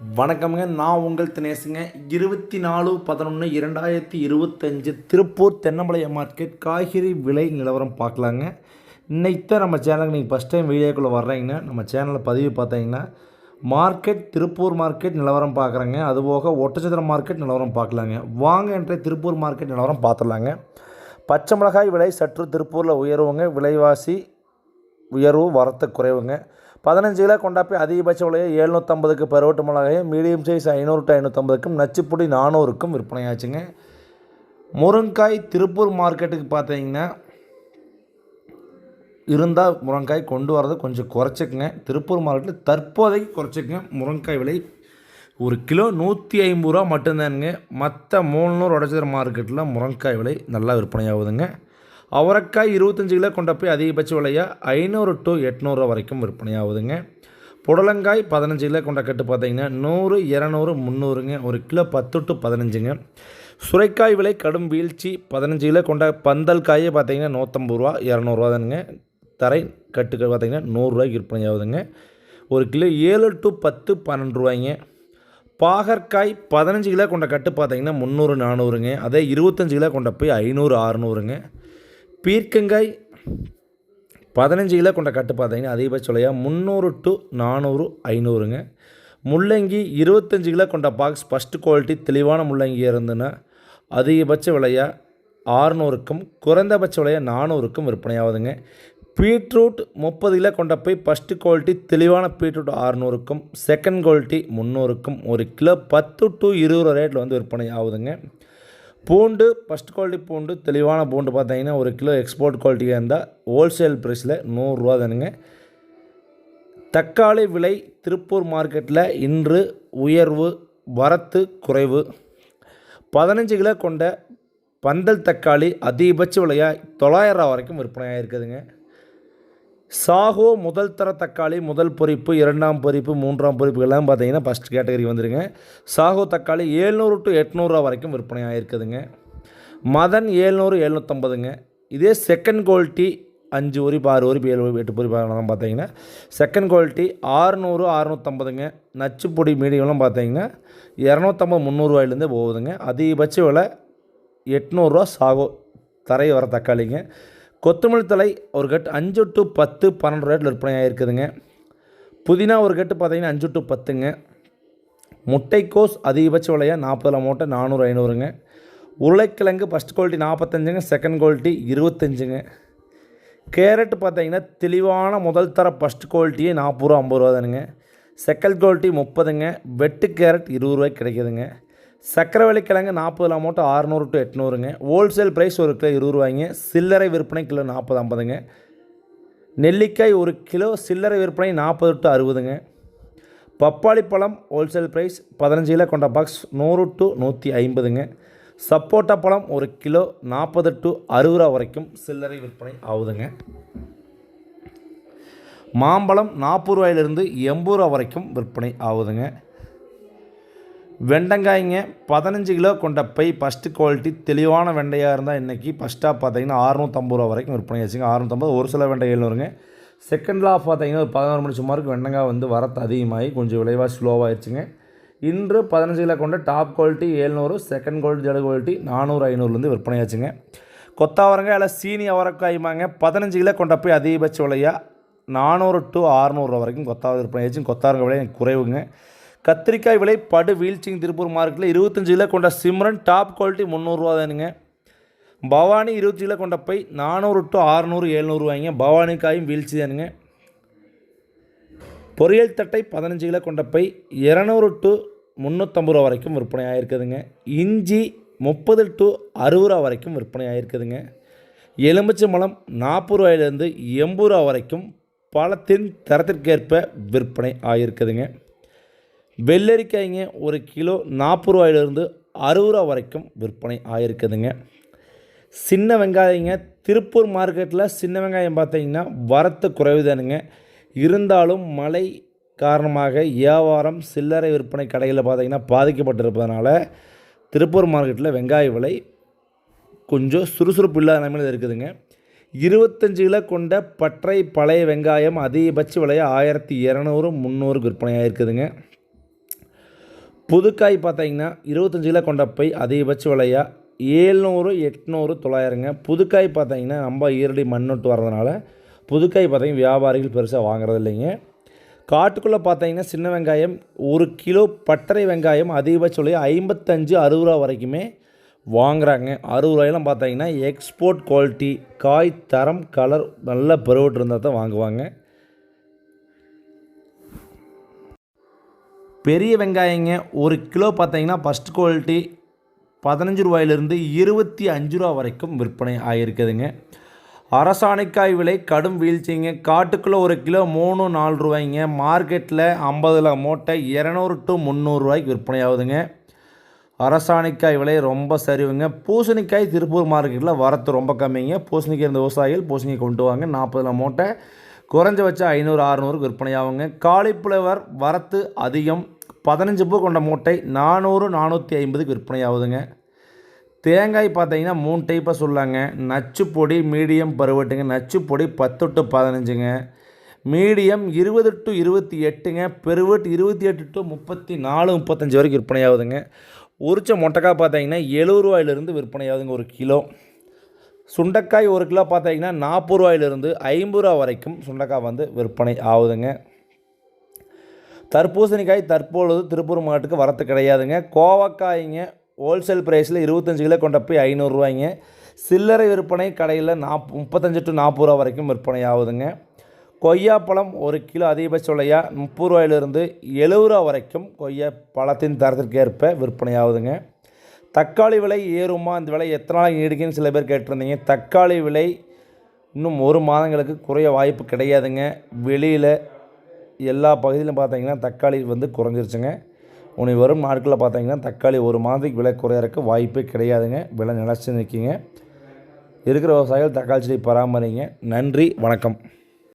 வணக்கம்ங்க. நான் உங்கள் தினேசுங்க. இருபத்தி நாலு பதினொன்று இரண்டாயிரத்தி இருபத்தஞ்சு திருப்பூர் தென்னமலைய மார்க்கெட் காய்கறி விலை நிலவரம் பார்க்கலாங்க. இன்னைக்கு தான் நம்ம சேனலுக்கு நீங்கள் ஃபஸ்ட் டைம் வீடியோக்குள்ளே வர்றீங்கன்னா நம்ம சேனலில் பதிவு பார்த்தீங்கன்னா மார்க்கெட் திருப்பூர் மார்க்கெட் நிலவரம் பார்க்குறேங்க. அதுபோக ஒட்டச்சத்திரம் மார்க்கெட் நிலவரம் பார்க்கலாங்க. வாங்க என்ற திருப்பூர் மார்க்கெட் நிலவரம் பார்த்துடலாங்க. பச்சை மிளகாய் விலை சற்று திருப்பூரில் உயர்வுங்க. விலைவாசி உயர்வு வரத்து குறைவுங்க. பதினஞ்சு கிலோ கொண்டாப்பி அதிகபட்ச விலையை எழுநூற்றம்பதுக்கு பருவட்டு மிளகாயும் மீடியம் சைஸ் ஐநூறு டு ஐநூற்றம்பதுக்கும் நச்சுப்பொடி நானூறுக்கும் விற்பனையாச்சுங்க. முருங்காய் திருப்பூர் மார்க்கெட்டுக்கு பார்த்தீங்கன்னா இருந்தால் முருங்காய் கொண்டு வரது கொஞ்சம் குறைச்சிக்குங்க. திருப்பூர் மார்க்கெட்டில் தற்போதைக்கு குறைச்சிக்குங்க. முருங்காய் விலை ஒரு கிலோ நூற்றி ஐம்பது ரூபா மட்டும்தானுங்க. மற்ற மூணு நூறு உடச்சதர் மார்க்கெட்டில் முருங்காய் விலை நல்லா விற்பனையாகுதுங்க. அவரைக்காய் இருபத்தஞ்சு கிலோ கொண்ட போய் அதிகபட்ச விலையாக ஐநூறு டு எட்நூறுரூவா வரைக்கும் விற்பனையாகுதுங்க. புடலங்காய் பதினஞ்சு கிலோ கொண்ட கட்டு பார்த்தீங்கன்னா நூறு இரநூறு முந்நூறுங்க. ஒரு கிலோ பத்து டு பதினஞ்சுங்க. சுரைக்காய் விலை கடும் வீழ்ச்சி. பதினஞ்சு கிலோ கொண்ட பந்தல் காயே பார்த்தீங்கன்னா நூற்றம்பது ரூபா இரநூறுவா தானுங்க. தரை கட்டுக்கு பார்த்தீங்கன்னா நூறுரூவாய்க்கு விற்பனையாகுதுங்க. ஒரு கிலோ ஏழு டு பத்து பன்னெண்டு ரூபாய்ங்க. பாகற்காய் பதினஞ்சு கிலோ கொண்ட கட்டு பார்த்தீங்கன்னா முந்நூறு நானூறுங்க. அதே இருபத்தஞ்சு கிலோ கொண்ட போய் ஐநூறு அறநூறுங்க. பீர்க்கங்காய் பதினஞ்சு கிலோ கொண்ட கட்டு பார்த்தீங்கன்னா அதிகபட்ச விலையாக முந்நூறு டு நானூறு ஐநூறுங்க. முள்ளங்கி இருபத்தஞ்சு கிலோ கொண்ட பாக்ஸ் ஃபஸ்ட்டு குவாலிட்டி தெளிவான முள்ளங்கி இருந்துன்னா அதிகபட்ச விலையாக ஆறுநூறுக்கும் குறைந்தபட்ச விலையாக நானூறுக்கும் விற்பனையாகுதுங்க. பீட்ரூட் முப்பது கிலோ கொண்ட போய் ஃபஸ்ட்டு குவாலிட்டி தெளிவான பீட்ரூட் ஆறுநூறுக்கும் செகண்ட் குவாலிட்டி முந்நூறுக்கும் ஒரு கிலோ பத்து டு இருபது ரேட்டில் வந்து விற்பனை ஆகுதுங்க பூண்டு ஃபஸ்ட் குவாலிட்டி பூண்டு தெளிவான பூண்டு பார்த்தீங்கன்னா ஒரு கிலோ எக்ஸ்போர்ட் குவாலிட்டியாக இருந்தால் ஹோல்சேல் ப்ரைஸில் நூறுரூவா தானுங்க. தக்காளி விலை திருப்பூர் மார்க்கெட்டில் இன்று உயர்வு வரத்து குறைவு. பதினஞ்சு கிலோ கொண்ட பந்தல் தக்காளி அதிகபட்ச விலையாக தொள்ளாயிரம் ரூபா வரைக்கும் விற்பனையாக இருக்குதுங்க சாகோ முதல் தர தக்காளி முதல் பொறிப்பு இரண்டாம் பொறிப்பு மூன்றாம் பொறிப்புகள்லாம் பார்த்தீங்கன்னா ஃபஸ்ட் கேட்டகரி வந்துருங்க. சாகோ தக்காளி ஏழ்நூறு டு எட்நூறுரூவா வரைக்கும் விற்பனை ஆகிருக்குதுங்க மதன் ஏழ்நூறு எழுநூற்றம்பதுங்க இதே செகண்ட் குவாலிட்டி அஞ்சு உரிப்பு ஆறு உரிப்பு ஏழு எட்டு பொரிப்பு பார்த்தீங்கன்னா செகண்ட் குவாலிட்டி ஆறுநூறு அறுநூற்றம்பதுங்க நச்சுப்பொடி மீடியம்லாம் பார்த்தீங்கன்னா இரநூத்தம்பது முந்நூறுரூவாயிலேருந்தே போகுதுங்க. அதிகபட்ச விலை எட்நூறுரூவா சாகோ தரை வர தக்காளிங்க. கொத்தமல்லி தலை ஒரு கட்டு அஞ்சு டு பத்து பன்னெண்டு ரேட்டில் விற்பனை ஆகிருக்குதுங்க புதினா ஒரு கட்டு பார்த்தீங்கன்னா அஞ்சு டு பத்துங்க. முட்டைக்கோஸ் அதிகபட்ச விலையாக நாற்பதில் மூட்டை நானூறு ஐநூறுங்க. உருளைக்கிழங்கு ஃபஸ்ட் குவாலிட்டி நாற்பத்தஞ்சுங்க செகண்ட் குவாலிட்டி இருபத்தஞ்சுங்க. கேரட் பார்த்தீங்கன்னா தெளிவான முதல் தர ஃபஸ்ட் குவாலிட்டியே நாற்பது ரூபா ஐம்பது ரூபா தானுங்க. செகண்ட் குவாலிட்டி முப்பதுங்க. வெட்டு கேரட் இருபது ரூபாய்க்கு கிடைக்குதுங்க. சக்கரவள்ளி கிழங்கு நாற்பது மூட்டை ஆறுநூறு டு எட்நூறுங்க. ஹோல்சேல் ப்ரைஸ் ஒரு கிலோ இருபது ரூபாய்ங்க சில்லறை விற்பனை கிலோ நாற்பது ஐம்பதுங்க. நெல்லிக்காய் ஒரு கிலோ சில்லறை விற்பனை நாற்பது டு அறுபதுங்க. பப்பாளி பழம் ஹோல்சேல் ப்ரைஸ் பதினஞ்சு கிலோ கொண்ட பாக்ஸ் நூறு டு நூற்றி ஐம்பதுங்க. சப்போட்டா பழம் ஒரு கிலோ நாற்பது டு அறுபது ரூபா வரைக்கும் சில்லறை விற்பனை ஆகுதுங்க. மாம்பழம் நாற்பது ரூபாயிலிருந்து எண்பது ரூபா வரைக்கும் விற்பனை ஆகுதுங்க. வெண்டங்காய்ங்க பதினஞ்சு கிலோ கொண்ட பை ஃபஸ்ட்டு குவாலிட்டி தெளிவான வெண்டையாக இருந்தால் இன்றைக்கி ஃபஸ்ட்டாக பார்த்தீங்கன்னா அறுநூற்றம்பது ரூபா வரைக்கும் விற்பனை ஆச்சுங்க அறுநூற்றம்பது ஒரு சில வெண்டை எழுநூறுங்க. செகண்ட் லாஃப் பார்த்தீங்கன்னா ஒரு பதினோரு மணி சுமாருக்கு வெண்டங்காய் வந்து வரத்து அதிகமாகி கொஞ்சம் விளைவாக ஸ்லோவாகிடுச்சுங்க இன்று பதினஞ்சு கிலோ கொண்ட டாப் குவாலிட்டி ஏழ்நூறு செகண்ட் குவாலிட்டி ஜட குவாலிட்டி நானூறு ஐநூறுலேருந்து விற்பனை ஆச்சுங்க கொத்தாவரங்காய் இல்லை சீனி அவரக்காயுமாங்க பதினஞ்சு கிலோ கொண்ட போய் அதிகபட்ச விலையாக நானூறு டு அறநூறுவா வரைக்கும் கொத்தாவது விற்பனை ஆச்சு கொத்தாவரங்க விலை எனக்கு குறைவுங்க. கத்திரிக்காய் விலை படு வீழ்ச்சிங் திருப்பூர் மார்க்கெட்டில் இருபத்தஞ்சு கிலோ கொண்ட சிம்ரன் டாப் குவாலிட்டி முந்நூறுரூவா தானுங்க. பவானி இருபத்தி கிலோ கொண்ட பை நானூறு டு அறநூறு எழுநூறுவாய்ங்க பவானி காயும் வீழ்ச்சி தானுங்க. பொரியல் தட்டை பதினஞ்சு கிலோ கொண்ட பை இரநூறு டு முந்நூற்றம்பது ரூபா வரைக்கும் விற்பனை ஆகிருக்குதுங்க இஞ்சி முப்பது டு அறுபது ரூபா வரைக்கும் விற்பனை ஆகிருக்குதுங்க எலுமிச்சம்பழம் நாற்பது ரூபாயிலேருந்து எண்பது ரூபா வரைக்கும் பழத்தின் தரத்திற்கேற்ப விற்பனை ஆகிருக்குதுங்க வெள்ளரிக்காய்ங்க ஒரு கிலோ நாற்பது ரூபாயிலிருந்து அறுபது ரூபா வரைக்கும் விற்பனை ஆகிருக்குதுங்க சின்ன வெங்காயங்க திருப்பூர் மார்க்கெட்டில் சின்ன வெங்காயம் பார்த்தீங்கன்னா வரத்து குறைவு தானுங்க இருந்தாலும் மழை காரணமாக வியாபாரம் சில்லறை விற்பனை கடைகளில் பார்த்திங்கன்னா பாதிக்கப்பட்டிருப்பதனால திருப்பூர் மார்க்கெட்டில் வெங்காய விலை கொஞ்சம் சுறுசுறுப்பு இல்லாத நிலைமையில் இருக்குதுங்க. இருபத்தஞ்சு கிலோ கொண்ட பற்றை பழைய வெங்காயம் அதிகபட்ச விலையை ஆயிரத்தி இரநூறு முந்நூறுக்கு விற்பனையாக இருக்குதுங்க புதுக்காய் பார்த்தீங்கன்னா இருபத்தஞ்சு கிலோ கொண்ட பை அதிகபட்ச விலையாக ஏழ்நூறு எட்நூறு தொள்ளாயிரங்க. புதுக்காய் பார்த்தீங்கன்னா நம்ம ஈரடி மண்ணுட்டு வர்றதுனால புதுக்காய் பார்த்தீங்கன்னா வியாபாரிகள் பெருசாக வாங்குறது இல்லைங்க. காட்டுக்குள்ளே பார்த்தீங்கன்னா சின்ன வெங்காயம் ஒரு கிலோ பட்டறை வெங்காயம் அதிகபட்ச விலையை ஐம்பத்தஞ்சு அறுபது ரூபா வரைக்குமே வாங்குறாங்க. அறுபது ரூபாயெல்லாம் பார்த்தீங்கன்னா எக்ஸ்போர்ட் குவாலிட்டி காய் தரம் கலர் நல்ல பெருவிட்டு இருந்தால் தான் வாங்குவாங்க. பெரிய வெங்காயங்க ஒரு கிலோ பார்த்தீங்கன்னா ஃபஸ்ட் குவாலிட்டி பதினஞ்சு ரூபாயிலிருந்து இருபத்தி அஞ்சு ரூபா வரைக்கும் விற்பனை ஆகியிருக்குதுங்க. அரசாணைக்காய் விலை கடும் வீழ்ச்சிங்க. காட்டுக்குள்ளே ஒரு கிலோ மூணு நாலு ரூபாய்ங்க. மார்க்கெட்டில் ஐம்பதுல மூட்டை இரநூறு டு முந்நூறுரூவாய்க்கு விற்பனை ஆகுதுங்க. அரசாணிக்காய் விலை ரொம்ப சரிவுங்க. பூசணிக்காய் திருப்பூர் மார்க்கெட்டில் வரத்து ரொம்ப கம்மிங்க. பூசணிக்காய் இருந்த விவசாயிகள் பூசணிக்காய் கொண்டு வாங்க. நாற்பதுல மூட்டை குறைஞ்சபட்சம் ஐநூறு அறநூறுக்கு விற்பனை ஆகுங்க. காலிஃப்ளவர் வரத்து அதிகம். பதினஞ்சு பூ கொண்ட மூட்டை நானூறு நானூற்றி ஐம்பதுக்கு விற்பனை ஆகுதுங்க தேங்காய் பார்த்தீங்கன்னா மூணு டைப்பாக சொல்லாங்க. நச்சு பொடி மீடியம் பருவட்டுங்க. நச்சு பொடி பத்து டு பதினஞ்சுங்க. மீடியம் இருபது டு இருபத்தி எட்டுங்க. பெருவட் இருபத்தி எட்டு டு முப்பத்தி நாலு முப்பத்தஞ்சு வரைக்கும் விற்பனை ஆகுதுங்க உரிச்ச மொட்டைக்காய் பார்த்தீங்கன்னா எழுபது ரூபாயிலிருந்து விற்பனை ஆகுதுங்க ஒரு கிலோ. சுண்டைக்காய் ஒரு கிலோ பார்த்தீங்கன்னா நாற்பது ரூபாயிலிருந்து ஐம்பது ரூபா வரைக்கும் சுண்டைக்காய் வந்து விற்பனை ஆகுதுங்க. தர்பூசணிக்காய் தற்பொழுது திருப்பூர் மாவட்டத்துக்கு வரத்து கிடையாதுங்க. கோவக்காய்ங்க ஹோல்சேல் ப்ரைஸில் இருபத்தஞ்சு கிலோ கொண்ட போய் ஐநூறுரூவாய்ங்க சில்லறை விற்பனை கடையில் நாப் முப்பத்தஞ்சு டு நாற்பது ரூபா வரைக்கும் விற்பனை ஆகுதுங்க. கொய்யாப்பழம் ஒரு கிலோ அதிகபட்ச விலையா முப்பது ரூபாயிலிருந்து எழுபது ரூபா வரைக்கும் கொய்யா பழத்தின் தரத்திற்கு ஏற்ப விற்பனை ஆகுதுங்க. தக்காளி விலை ஏறுமா? இந்த விலை எத்தனை நாள் நீடிக்குன்னு சில பேர் கேட்டிருந்தீங்க. தக்காளி விலை இன்னும் ஒரு மாதங்களுக்கு குறைய வாய்ப்பு கிடையாதுங்க. வெளியில் எல்லா பகுதியிலும் பார்த்தீங்கன்னா தக்காளி வந்து குறைஞ்சிருச்சுங்க. உனி வரும் நாட்களில் பார்த்தீங்கன்னா தக்காளி ஒரு மாதத்துக்கு விலை குறையறக்கு வாய்ப்பே கிடையாதுங்க. விலை நிலச்சி நிற்கிங்க. இருக்கிற விவசாயிகள் தக்காளி செடி பராமரிங்க. நன்றி வணக்கம்.